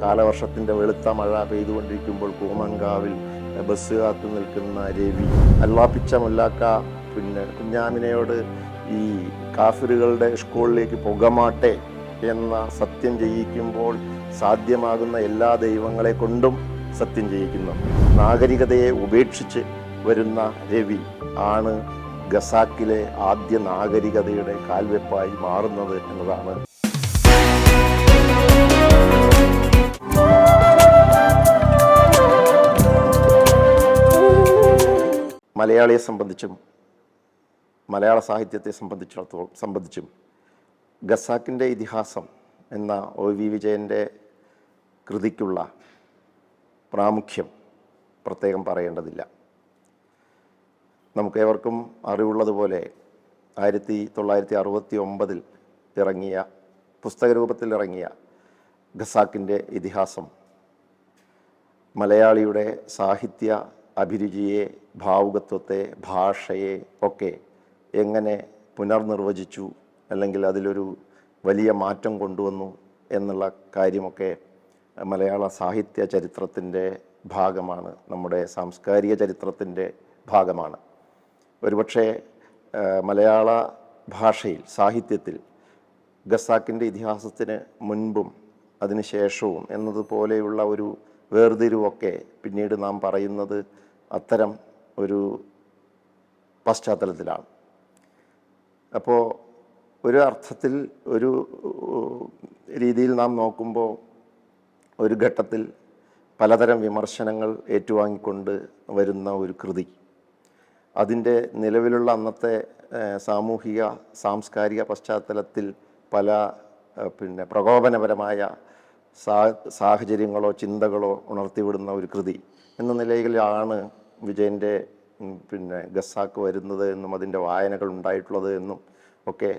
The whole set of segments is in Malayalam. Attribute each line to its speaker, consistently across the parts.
Speaker 1: കാലവർഷത്തിന്റെ വെളുത്ത മഴ പെയ്തുകൊണ്ടിരിക്കുമ്പോൾ കൂമങ്കാവിൽ ബസ് കാത്തു നിൽക്കുന്ന രവി അല്ലാപ്പിച്ച മുല്ലാക്ക പിന്നെ കുഞ്ഞാമിനയോട് ഈ കാഫിറുകളുടെ സ്കൂളിലേക്ക് പുകമാട്ടെ എന്ന സത്യം ചെയ്യിക്കുമ്പോൾ സാധ്യമാകുന്ന എല്ലാ ദൈവങ്ങളെ കൊണ്ടും സത്യം ചെയ്യിക്കുന്നു നാഗരികതയെ ഉപേക്ഷിച്ച് വരുന്ന രവി ആണ് ഗസാക്കിലെ ആദ്യ നാഗരികതയുടെ കാൽവെപ്പായി മാറുന്നത് എന്നതാണ് മലയാളിയെ സംബന്ധിച്ചും മലയാള സാഹിത്യത്തെ സംബന്ധിച്ചിടത്തോളം സംബന്ധിച്ചും ഖസാക്കിന്റെ ഇതിഹാസം എന്ന ഒ വി വിജയന്റെ കൃതിക്കുള്ള പ്രാമുഖ്യം പ്രത്യേകം പറയേണ്ടതില്ല. നമുക്കേവർക്കും അറിവുള്ളതുപോലെ ആയിരത്തി തൊള്ളായിരത്തി അറുപത്തി ഒമ്പതിൽ ഇറങ്ങിയ പുസ്തകരൂപത്തിൽ ഇറങ്ങിയ ഖസാക്കിന്റെ ഇതിഹാസം മലയാളിയുടെ സാഹിത്യ അഭിരുചിയെ ഭാവുകത്വത്തെ ഭാഷയെ ഒക്കെ എങ്ങനെ പുനർനിർവചിച്ചു അല്ലെങ്കിൽ അതിലൊരു വലിയ മാറ്റം കൊണ്ടുവന്നു എന്നുള്ള കാര്യമൊക്കെ മലയാള സാഹിത്യ ചരിത്രത്തിന്റെ ഭാഗമാണ്. നമ്മുടെ സാംസ്കാരിക ചരിത്രത്തിന്റെ ഭാഗമാണ്. ഒരുപക്ഷെ മലയാള ഭാഷയിൽ സാഹിത്യത്തിൽ ഖസാക്കിന്റെ ഇതിഹാസത്തിന് മുൻപും അതിനുശേഷവും എന്നതുപോലെയുള്ള ഒരു വേർതിരിവൊക്കെ പിന്നീട് നാം പറയുന്നത് അത്തരം ഒരു പശ്ചാത്തലത്തിലാണ്. അപ്പോൾ ഒരു അർത്ഥത്തിൽ ഒരു രീതിയിൽ നാം നോക്കുമ്പോൾ ഒരു ഘട്ടത്തിൽ പലതരം വിമർശനങ്ങൾ ഏറ്റുവാങ്ങിക്കൊണ്ട് വരുന്ന ഒരു കൃതി. അതിന്റെ നിലവിലുള്ള അന്നത്തെ സാമൂഹിക സാംസ്കാരിക പശ്ചാത്തലത്തിൽ പല പിന്നെ പ്രകോപനപരമായ സാഹചര്യങ്ങളോ ചിന്തകളോ ഉണർത്തിവിടുന്ന ഒരു കൃതി. എന്ന നിലയിലാണ് വിജയന്റെ പിന്നെ ഗസാക്ക് വരുന്നത് എന്നും അതിന്റെ വായനകൾ ഉണ്ടായിട്ടുള്ളത് എന്നും ഒക്കെ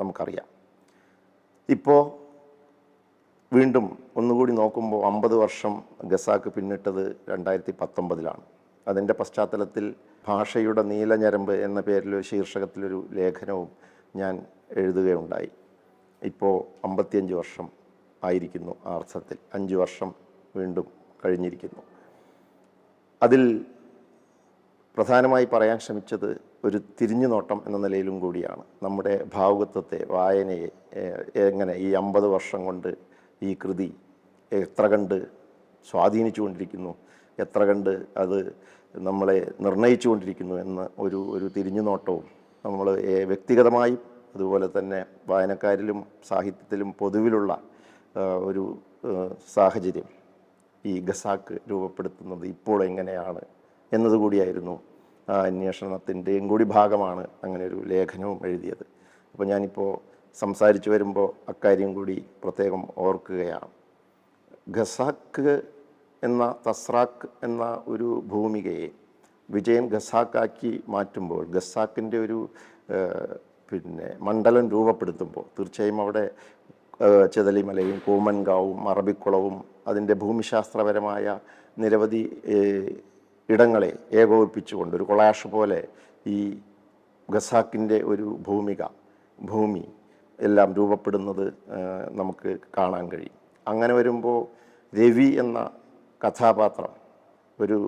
Speaker 1: നമുക്കറിയാം. ഇപ്പോൾ വീണ്ടും ഒന്നുകൂടി നോക്കുമ്പോൾ അമ്പത് വർഷം ഗസാക്ക് പിന്നിട്ടത് രണ്ടായിരത്തി പത്തൊമ്പതിലാണ് അതിന്റെ പശ്ചാത്തലത്തിൽ ഭാഷയുടെ നീലഞരമ്പ് എന്ന പേരിൽ ശീർഷകത്തിലൊരു ലേഖനവും ഞാൻ എഴുതുകയുണ്ടായി. ഇപ്പോൾ അമ്പത്തിയഞ്ച് വർഷം ആയിരിക്കുന്നു ആർത്ഥത്തിൽ അഞ്ച് വർഷം വീണ്ടും കഴിഞ്ഞിരിക്കുന്നു. അതിൽ പ്രധാനമായി പറയാൻ ശ്രമിച്ചത് ഒരു തിരിഞ്ഞു നോട്ടം എന്ന നിലയിലും കൂടിയാണ്. നമ്മുടെ ഭാവുകത്വത്തെ വായനയെ എങ്ങനെ ഈ അമ്പത് വർഷം കൊണ്ട് ഈ കൃതി എത്ര കണ്ട് സ്വാധീനിച്ചുകൊണ്ടിരിക്കുന്നു എത്ര കണ്ട് അത് നമ്മളെ നിർണയിച്ചു കൊണ്ടിരിക്കുന്നു എന്ന ഒരു ഒരു തിരിഞ്ഞു നോട്ടവും നമ്മൾ വ്യക്തിഗതമായി അതുപോലെ തന്നെ വായനക്കാരിലും സാഹിത്യത്തിലും പൊതുവിലുള്ള ഒരു സാഹചര്യം ഈ ഗസാക്ക് രൂപപ്പെടുത്തുന്നത് ഇപ്പോൾ എങ്ങനെയാണ് എന്നതുകൂടിയായിരുന്നു ആ അന്വേഷണത്തിന്റെയും കൂടി ഭാഗമാണ് അങ്ങനെ ഒരു ലേഖനവും എഴുതിയത്. അപ്പോൾ ഞാനിപ്പോൾ സംസാരിച്ചു വരുമ്പോൾ അക്കാര്യം കൂടി പ്രത്യേകം ഓർക്കുകയാണ്. ഖസാക്ക് എന്ന തസ്രാക്ക് എന്ന ഒരു ഭൂമികയെ വിജയൻ ഖസാക്കാക്കി മാറ്റുമ്പോൾ ഖസാക്കിന്റെ ഒരു പിന്നെ മണ്ഡലം രൂപപ്പെടുത്തുമ്പോൾ തീർച്ചയായും അവിടെ ചെതലിമലയും കൂമൻകാവും അറബിക്കുളവും അതിന്റെ ഭൂമിശാസ്ത്രപരമായ നിരവധി ഇടങ്ങളെ ഏകോപിപ്പിച്ചുകൊണ്ട് ഒരു കൊളാഷ് പോലെ ഈ ഖസാക്കിന്റെ ഒരു ഭൂമിക ഭൂമി എല്ലാം രൂപപ്പെടുന്നത് നമുക്ക് കാണാൻ കഴിയും. അങ്ങനെ വരുമ്പോൾ രവി എന്ന കഥാപാത്രം ഒരു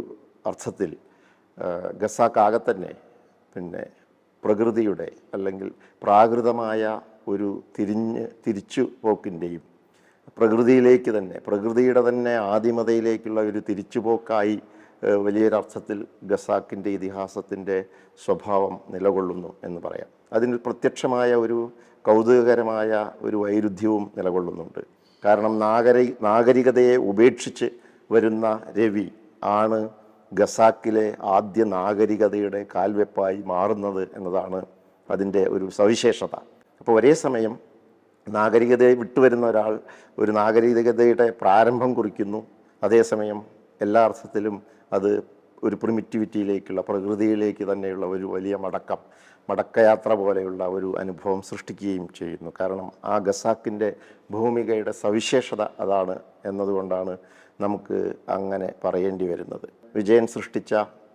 Speaker 1: അർത്ഥത്തിൽ ഖസാക്കാകെ തന്നെ പിന്നെ പ്രകൃതിയുടെ അല്ലെങ്കിൽ പ്രാകൃതമായ ഒരു തിരിഞ്ഞ് തിരിച്ചു പോക്കിന്റെയും പ്രകൃതിയിലേക്ക് തന്നെ പ്രകൃതിയുടെ തന്നെ ആദിമതയിലേക്കുള്ള ഒരു തിരിച്ചുപോക്കായി വലിയൊരർത്ഥത്തിൽ ഖസാക്കിന്റെ ഇതിഹാസത്തിന്റെ സ്വഭാവം നിലകൊള്ളുന്നു എന്ന് പറയാം. അതിന് പ്രത്യക്ഷമായ ഒരു കൗതുകകരമായ ഒരു വൈരുദ്ധ്യവും നിലകൊള്ളുന്നുണ്ട്. കാരണം നാഗരി നാഗരികതയെ ഉപേക്ഷിച്ച് വരുന്ന രവി ആണ് ഗസാക്കിലെ ആദ്യ നാഗരികതയുടെ കാൽവെപ്പായി മാറുന്നത് എന്നതാണ് അതിന്റെ ഒരു സവിശേഷത. അപ്പോൾ ഒരേ സമയം നാഗരികതയെ വിട്ടുവരുന്ന ഒരാൾ ഒരു നാഗരികതയുടെ പ്രാരംഭം കുറിക്കുന്നു. അതേസമയം എല്ലാ അർത്ഥത്തിലും അത് ഒരു പ്രിമിറ്റിവിറ്റിയിലേക്കുള്ള പ്രകൃതിയിലേക്ക് തന്നെയുള്ള ഒരു വലിയ മടക്കം മടക്കയാത്ര പോലെയുള്ള ഒരു അനുഭവം സൃഷ്ടിക്കുകയും ചെയ്യുന്നു. കാരണം ആ ഗസാക്കിന്റെ ഭൂമികയുടെ സവിശേഷത അതാണ് എന്നതുകൊണ്ടാണ് നമുക്ക് അങ്ങനെ പറയേണ്ടി വരുന്നത്. വിജയൻ സൃഷ്ടിച്ച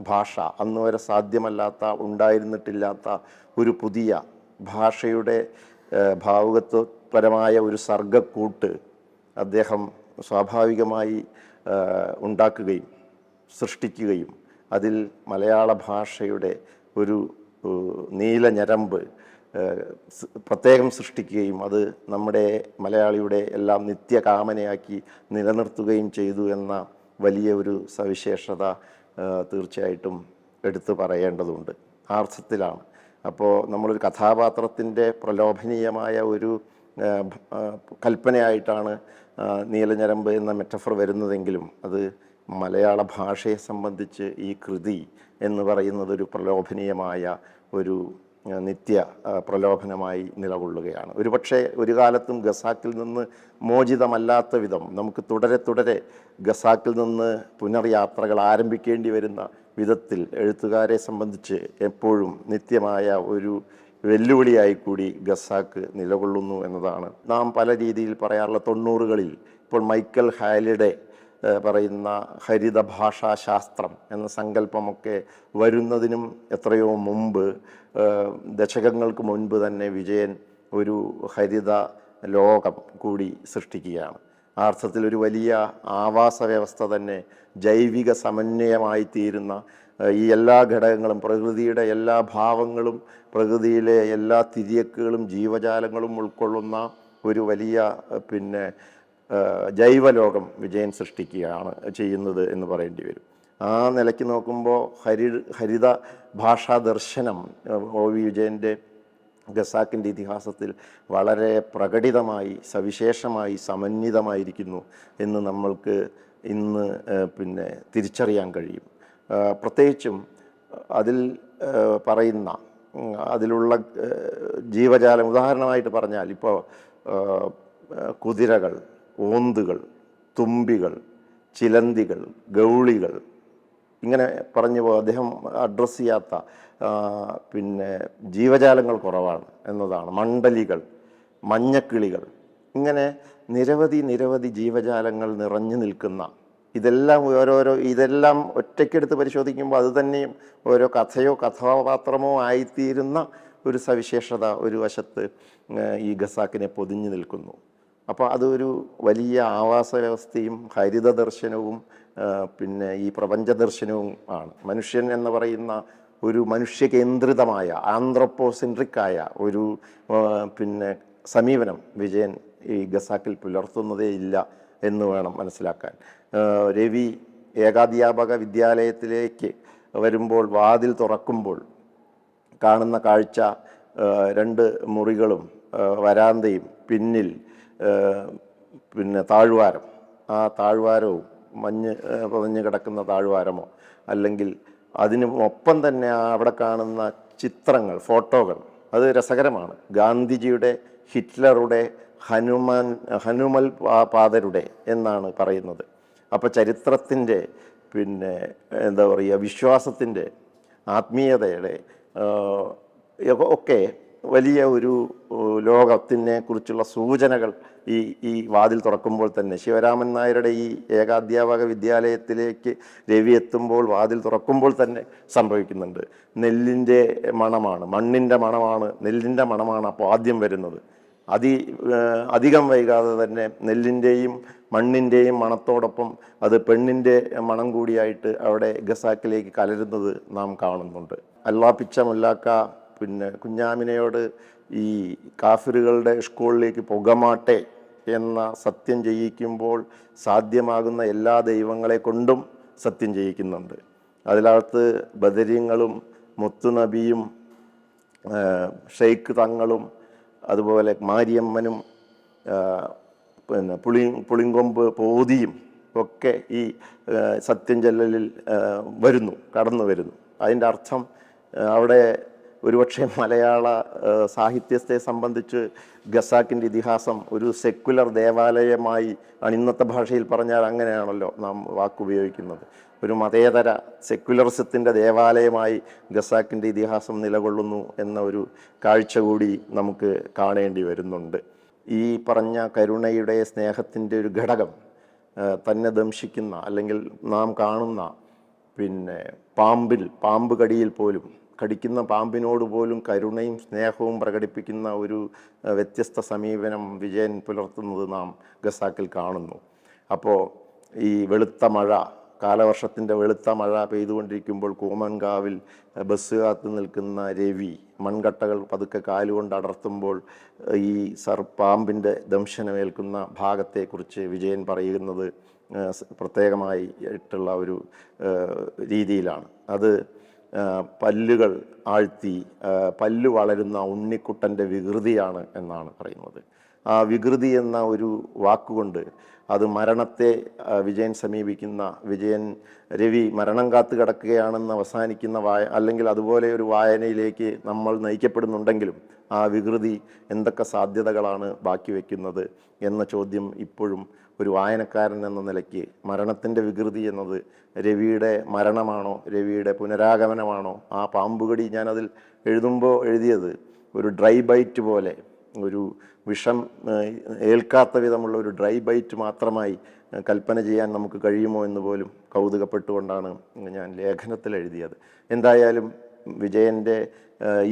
Speaker 1: ഭാഷ അന്ന് വരെ സാധ്യമല്ലാത്ത ഉണ്ടായിരുന്നിട്ടില്ലാത്ത ഒരു പുതിയ ഭാഷയുടെ ഭാവുകത്വപരമായ ഒരു സർഗക്കൂട്ട് അദ്ദേഹം സ്വാഭാവികമായി ഉണ്ടാക്കുകയും സൃഷ്ടിക്കുകയും അതിൽ മലയാള ഭാഷയുടെ ഒരു നീല ഞരമ്പ് പ്രത്യേകം സൃഷ്ടിക്കുകയും അത് നമ്മുടെ മലയാളിയുടെ എല്ലാം നിത്യകാമനയാക്കി നിലനിർത്തുകയും ചെയ്തു എന്ന വലിയ ഒരു സവിശേഷത തീർച്ചയായിട്ടും എടുത്തു പറയേണ്ടതുണ്ട്. ആ അർത്ഥത്തിലാണ് അപ്പോൾ നമ്മളൊരു കഥാപാത്രത്തിന്റെ പ്രലോഭനീയമായ ഒരു കൽപ്പനയായിട്ടാണ് നീലഞ്ഞരമ്പ് എന്ന മെറ്റഫർ വരുന്നതെങ്കിലും അത് മലയാള ഭാഷയെ സംബന്ധിച്ച് ഈ കൃതി എന്ന് പറയുന്നത് ഒരു പ്രലോഭനീയമായ ഒരു നിത്യ പ്രലോഭനമായി നിലകൊള്ളുകയാണ്. ഒരുപക്ഷെ ഒരു കാലത്തും ഗസാക്കിൽ നിന്ന് മോചിതമല്ലാത്ത വിധം നമുക്ക് തുടരെ തുടരെ ഗസാക്കിൽ നിന്ന് പുനർയാത്രകൾ ആരംഭിക്കേണ്ടി വരുന്ന വിധത്തിൽ എഴുത്തുകാരെ സംബന്ധിച്ച് എപ്പോഴും നിത്യമായ ഒരു വെല്ലുവിളിയായി കൂടി ഗസാക്ക് നിലകൊള്ളുന്നു എന്നതാണ്. നാം പല രീതിയിൽ പറയാറുള്ള തൊണ്ണൂറുകളിൽ ഇപ്പോൾ മൈക്കൽ ഹാലിഡെ പറയുന്ന ഹരിത ഭാഷാശാസ്ത്രം എന്ന സങ്കല്പമൊക്കെ വരുന്നതിനും എത്രയോ മുമ്പ് ദശകങ്ങൾക്ക് മുൻപ് തന്നെ വിജയൻ ഒരു ഹരിത ലോകം കൂടി സൃഷ്ടിക്കുകയാണ്. ആ അർത്ഥത്തിൽ ഒരു വലിയ ആവാസ വ്യവസ്ഥ തന്നെ ജൈവിക സമന്വയമായി തീരുന്ന ഈ എല്ലാ ഘടകങ്ങളും പ്രകൃതിയുടെ എല്ലാ ഭാവങ്ങളും പ്രകൃതിയിലെ എല്ലാ തിരിയക്കുകളും ജീവജാലങ്ങളും ഉൾക്കൊള്ളുന്ന ഒരു വലിയ പിന്നെ ജൈവലോകം വിജയൻ സൃഷ്ടിക്കുകയാണ് ചെയ്യുന്നത് എന്ന് പറയേണ്ടി വരും. ആ നിലയ്ക്ക് നോക്കുമ്പോൾ ഹരി ഹരിത ഭാഷാ ദർശനം ഒ വി വിജയന്റെ ഖസാക്കിന്റെ ഇതിഹാസത്തിൽ വളരെ പ്രകടിതമായി സവിശേഷമായി സമന്വിതമായിരിക്കുന്നു എന്ന് നമ്മൾക്ക് ഇന്ന് പിന്നെ തിരിച്ചറിയാൻ കഴിയും. പ്രത്യേകിച്ചും അതിൽ പറയുന്ന അതിലുള്ള ജീവജാലം. ഉദാഹരണമായിട്ട് പറഞ്ഞാൽ ഇപ്പോൾ കുതിരകൾ ഓന്തുകൾ തുമ്പികൾ ചിലന്തികൾ ഗൗളികൾ. ഇങ്ങനെ പറഞ്ഞു പോകും. അദ്ദേഹം അഡ്രസ്സ് ചെയ്യാത്ത പിന്നെ ജീവജാലങ്ങൾ കുറവാണ് എന്നതാണ്. മണ്ഡലികൾ മഞ്ഞക്കിളികൾ. ഇങ്ങനെ നിരവധി നിരവധി ജീവജാലങ്ങൾ നിറഞ്ഞു നിൽക്കുന്ന ഇതെല്ലാം ഓരോരോ ഇതെല്ലാം ഒറ്റയ്ക്കെടുത്ത് പരിശോധിക്കുമ്പോൾ അത് തന്നെയും ഓരോ കഥയോ കഥാപാത്രമോ ആയിത്തീരുന്ന ഒരു സവിശേഷത ഒരു വശത്ത് ഈ ഖസാക്കിനെ പൊതിഞ്ഞു നിൽക്കുന്നു. അപ്പോൾ അതൊരു വലിയ ആവാസ വ്യവസ്ഥയും ഹരിത ദർശനവും പിന്നെ ഈ പ്രപഞ്ച ദർശനവും ആണ്. മനുഷ്യൻ എന്ന് പറയുന്ന ഒരു മനുഷ്യ കേന്ദ്രിതമായ ആന്ത്രോപ്പോസെൻട്രിക്കായ ഒരു പിന്നെ സമീപനം വിജയൻ ഈ ഗസാക്കിൽ പുലർത്തുന്നതേ ഇല്ല എന്ന് വേണം മനസ്സിലാക്കാൻ. രവി ഏകാധ്യാപക വിദ്യാലയത്തിലേക്ക് വരുമ്പോൾ വാതിൽ തുറക്കുമ്പോൾ കാണുന്ന കാഴ്ച രണ്ട് മുറികളും വരാന്തയും പിന്നിൽ പിന്നെ താഴ്വാരം. ആ താഴ്വാരവും മഞ്ഞ് പതഞ്ഞ് കിടക്കുന്ന താഴ്വാരമോ? അല്ലെങ്കിൽ അതിന് ഒപ്പം തന്നെ അവിടെ കാണുന്ന ചിത്രങ്ങൾ ഫോട്ടോകൾ അത് രസകരമാണ്. ഗാന്ധിജിയുടെ ഹിറ്റ്ലറുടെ ഹനുമാൻ ഹനുമൽ പാതരുടെ എന്നാണ് പറയുന്നത്. അപ്പോൾ ചരിത്രത്തിന്റെ പിന്നെ എന്താ പറയുക വിശ്വാസത്തിന്റെ ആത്മീയതയുടെ ഒക്കെ വലിയ ഒരു ലോകത്തിനെ കുറിച്ചുള്ള സൂചനകൾ ഈ ഈ വാതിൽ തുറക്കുമ്പോൾ തന്നെ. ശിവരാമൻ നായരുടെ ഈ ഏകാധ്യാപക വിദ്യാലയത്തിലേക്ക് രവി എത്തുമ്പോൾ വാതിൽ തുറക്കുമ്പോൾ തന്നെ സംഭവിക്കുന്നുണ്ട്. നെല്ലിന്റെ മണമാണ് മണ്ണിന്റെ മണമാണ് നെല്ലിന്റെ മണമാണ് അപ്പോൾ ആദ്യം വരുന്നത്. അതി അധികം വൈകാതെ തന്നെ നെല്ലിന്റെയും മണ്ണിന്റെയും മണത്തോടൊപ്പം അത് പെണ്ണിന്റെ മണം കൂടിയായിട്ട് അവിടെ ഗസാക്കിലേക്ക് കലരുന്നത് നാം കാണുന്നുണ്ട്. അല്ലാ പിച്ച മുല്ലാക്ക പിന്നെ കുഞ്ഞാമിനയോട് ഈ കാഫിറുകളുടെ സ്കൂളിലേക്ക് പുകമാട്ടെ എന്ന സത്യം ചെയ്യിക്കുമ്പോൾ സാധ്യമാകുന്ന എല്ലാ ദൈവങ്ങളെ കൊണ്ടും സത്യം ചെയ്യിക്കുന്നുണ്ട്. അതിനകത്ത് ബദരീങ്ങളും മുത്തുനബിയും നബിയും ഷെയ്ഖ് തങ്ങളും അതുപോലെ മാരിയമ്മനും പിന്നെ പുളി പുളിങ്കൊമ്പ് പോതിയും ഒക്കെ ഈ സത്യം ചെല്ലലിൽ വരുന്നു കടന്നു വരുന്നു. അതിന്റെ അർത്ഥം അവിടെ ഒരുപക്ഷെ മലയാള സാഹിത്യത്തെ സംബന്ധിച്ച് ഖസാക്കിന്റെ ഇതിഹാസം ഒരു സെക്കുലർ ദേവാലയമായി ആണ് ഇന്നത്തെ ഭാഷയിൽ പറഞ്ഞാൽ അങ്ങനെയാണല്ലോ നാം വാക്കുപയോഗിക്കുന്നത്. ഒരു മതേതര സെക്കുലറിസത്തിന്റെ ദേവാലയമായി ഖസാക്കിന്റെ ഇതിഹാസം നിലകൊള്ളുന്നു എന്ന ഒരു കാഴ്ച കൂടി നമുക്ക് കാണേണ്ടി വരുന്നുണ്ട്. ഈ പറഞ്ഞ കരുണയുടെ സ്നേഹത്തിന്റെ ഒരു ഘടകം തന്നെ ദംശിക്കുന്ന അല്ലെങ്കിൽ നാം കാണുന്ന പിന്നെ പാമ്പിൽ പാമ്പ് കടിയിൽ പോലും കടിക്കുന്ന പാമ്പിനോട് പോലും കരുണയും സ്നേഹവും പ്രകടിപ്പിക്കുന്ന ഒരു വ്യത്യസ്ത സമീപനം വിജയൻ പുലർത്തുന്നത് നാം ഗസാക്കിൽ കാണുന്നു. അപ്പോൾ ഈ വെളുത്ത മഴ കാലവർഷത്തിന്റെ വെളുത്ത മഴ പെയ്തുകൊണ്ടിരിക്കുമ്പോൾ കൂമൻകാവിൽ ബസ് കാത്ത് നിൽക്കുന്ന രവി മൺകട്ടകൾ പതുക്കെ കാലുകൊണ്ട് അടർത്തുമ്പോൾ ഈ സർ പാമ്പിന്റെ ദംശനമേൽക്കുന്ന ഭാഗത്തെക്കുറിച്ച് വിജയൻ പറയുന്നത് ഏഹ്, സ് പ്രത്യേകമായി ആയിട്ടുള്ള ഒരു രീതിയിലാണ്. അത് പല്ലുകൾ ആഴ്ത്തി പല്ല് വളരുന്ന ഉണ്ണിക്കുട്ടന്റെ വികൃതിയാണ് എന്നാണ് പറയുന്നത്. ആ വികൃതി എന്ന ഒരു വാക്കുകൊണ്ട് അത് മരണത്തെ വിജയൻ സമീപിക്കുന്ന വിജയൻ രവി മരണം കാത്തു കിടക്കുകയാണെന്ന് അവസാനിക്കുന്ന വായ അല്ലെങ്കിൽ അതുപോലെ ഒരു വായനയിലേക്ക് നമ്മൾ നയിക്കപ്പെടുന്നുണ്ടെങ്കിലും ആ വികൃതി എന്തൊക്കെ സാധ്യതകളാണ് ബാക്കി വയ്ക്കുന്നത് എന്ന ചോദ്യം ഇപ്പോഴും ഒരു വായനക്കാരൻ എന്ന നിലയ്ക്ക് മരണത്തിന്റെ വികൃതി എന്നത് രവിയുടെ മരണമാണോ രവിയുടെ പുനരാഗമനമാണോ? ആ പാമ്പുകടി ഞാനതിൽ എഴുതുമ്പോൾ എഴുതിയത് ഒരു ഡ്രൈ ബൈറ്റ് പോലെ ഒരു വിഷം ഏൽക്കാത്ത വിധമുള്ള ഒരു ഡ്രൈ ബൈറ്റ് മാത്രമായി കൽപ്പന ചെയ്യാൻ നമുക്ക് കഴിയുമോ എന്ന് പോലും കൗതുകപ്പെട്ടുകൊണ്ടാണ് ഞാൻ ലേഖനത്തിൽ എഴുതിയത്. എന്തായാലും വിജയന്റെ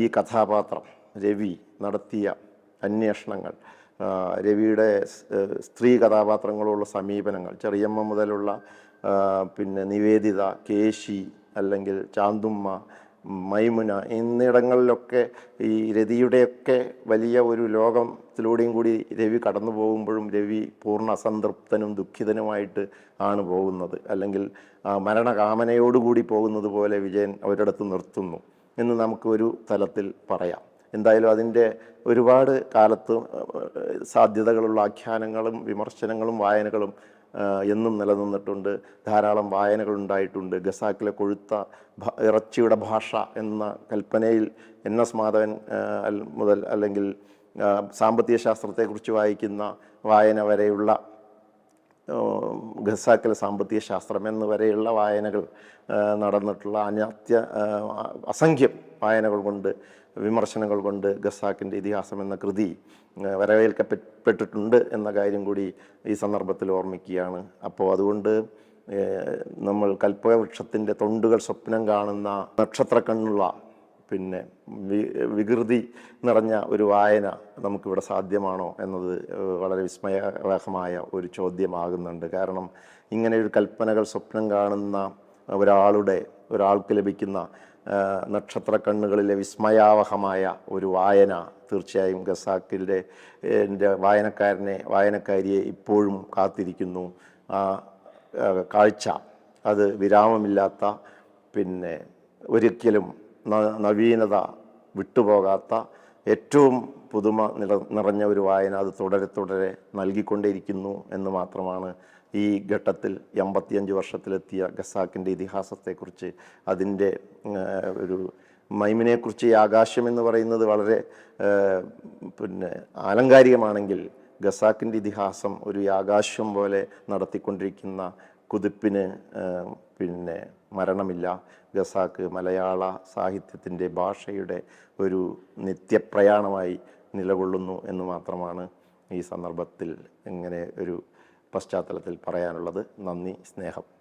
Speaker 1: ഈ കഥാപാത്രം രവി നടത്തിയ അന്വേഷണങ്ങൾ രവിയുടെ സ്ത്രീ കഥാപാത്രങ്ങളുള്ള സമീപനങ്ങൾ ചെറിയമ്മ മുതലുള്ള പിന്നെ നിവേദിത കേശി അല്ലെങ്കിൽ ചാന്തുമ്മ മൈമുന എന്നിടങ്ങളിലൊക്കെ ഈ രതിയുടെയൊക്കെ വലിയ ഒരു ലോകത്തിലൂടെയും കൂടി രവി കടന്നു പോകുമ്പോഴും രവി പൂർണ അസംതൃപ്തനും ദുഃഖിതനുമായിട്ട് ആണ് പോകുന്നത്. അല്ലെങ്കിൽ മരണകാമനയോടുകൂടി പോകുന്നത് പോലെ വിജയൻ അവരിടത്ത് നിർത്തുന്നു എന്ന് നമുക്ക് ഒരു തലത്തിൽ പറയാം. എന്തായാലും അതിന്റെ ഒരുപാട് കാലത്ത് സാധ്യതകളുള്ള ആഖ്യാനങ്ങളും വിമർശനങ്ങളും വായനകളും എന്നും നിലനിന്നിട്ടുണ്ട്. ധാരാളം വായനകൾ ഉണ്ടായിട്ടുണ്ട്. ഗസാക്കിലെ കൊഴുത്ത ഇറച്ചിയുടെ ഭാഷ എന്ന കൽപ്പനയിൽ എൻ എസ് മാധവൻ മുതൽ അല്ലെങ്കിൽ സാമ്പത്തിക ശാസ്ത്രത്തെക്കുറിച്ച് വായിക്കുന്ന വായന വരെയുള്ള ഖസാക്കിലെ സാമ്പത്തിക ശാസ്ത്രം എന്ന് വരെയുള്ള വായനകൾ നടന്നിട്ടുള്ള അനാത്യ അസംഖ്യം വായനകൾ കൊണ്ട് വിമർശനങ്ങൾ കൊണ്ട് ഖസാക്കിന്റെ ഇതിഹാസം എന്ന കൃതി വരവേൽക്കപ്പെട്ടിട്ടുണ്ട് എന്ന കാര്യം കൂടി ഈ സന്ദർഭത്തിൽ ഓർമ്മിക്കുകയാണ്. അപ്പോൾ അതുകൊണ്ട് നമ്മൾ കൽപ്പവൃക്ഷത്തിന്റെ തൊണ്ടുകൾ സ്വപ്നം കാണുന്ന നക്ഷത്രക്കണ്ണുള്ള പിന്നെ വികൃതി നിറഞ്ഞ ഒരു വായന നമുക്കിവിടെ സാധ്യമാണോ എന്നത് വളരെ വിസ്മയകരമായ ഒരു ചോദ്യമാകുന്നുണ്ട്. കാരണം ഇങ്ങനെ ഒരു കൽപ്പനകൾ സ്വപ്നം കാണുന്ന ഒരാളുടെ ഒരാൾക്ക് ലഭിക്കുന്ന നക്ഷത്ര കണ്ണുകളിലെ വിസ്മയാവഹമായ ഒരു വായന തീർച്ചയായും ഖസാക്കിന്റെ എന്റെ വായനക്കാരനെ വായനക്കാരിയെ ഇപ്പോഴും കാത്തിരിക്കുന്നു. ആ കാഴ്ച അത് വിരാമമില്ലാത്ത പിന്നെ ഒരിക്കലും നവീനത വിട്ടുപോകാത്ത ഏറ്റവും പുതുമ നിറ നിറഞ്ഞ ഒരു വായന അത് തുടരെ തുടരെ നൽകിക്കൊണ്ടേയിരിക്കുന്നു എന്ന് മാത്രമാണ് ഈ ഘട്ടത്തിൽ എൺപത്തിയഞ്ച് വർഷത്തിലെത്തിയ ഖസാക്കിന്റെ ഇതിഹാസത്തെക്കുറിച്ച് അതിന്റെ ഒരു മൈമിനെക്കുറിച്ച് ഈ ആകാശം എന്ന് പറയുന്നത് വളരെ പിന്നെ ആലങ്കാരികമാണെങ്കിൽ ഖസാക്കിന്റെ ഇതിഹാസം ഒരു ആകാശം പോലെ നടത്തിക്കൊണ്ടിരിക്കുന്ന കുതിപ്പിന് പിന്നെ മരണമില്ല. ഖസാക്ക് മലയാള സാഹിത്യത്തിന്റെ ഭാഷയുടെ ഒരു നിത്യപ്രയാണമായി നിലകൊള്ളുന്നു എന്ന് മാത്രമാണ് ഈ സന്ദർഭത്തിൽ ഇങ്ങനെ ഒരു പശ്ചാത്തലത്തിൽ പറയാനുള്ളത്. നന്ദി സ്നേഹം.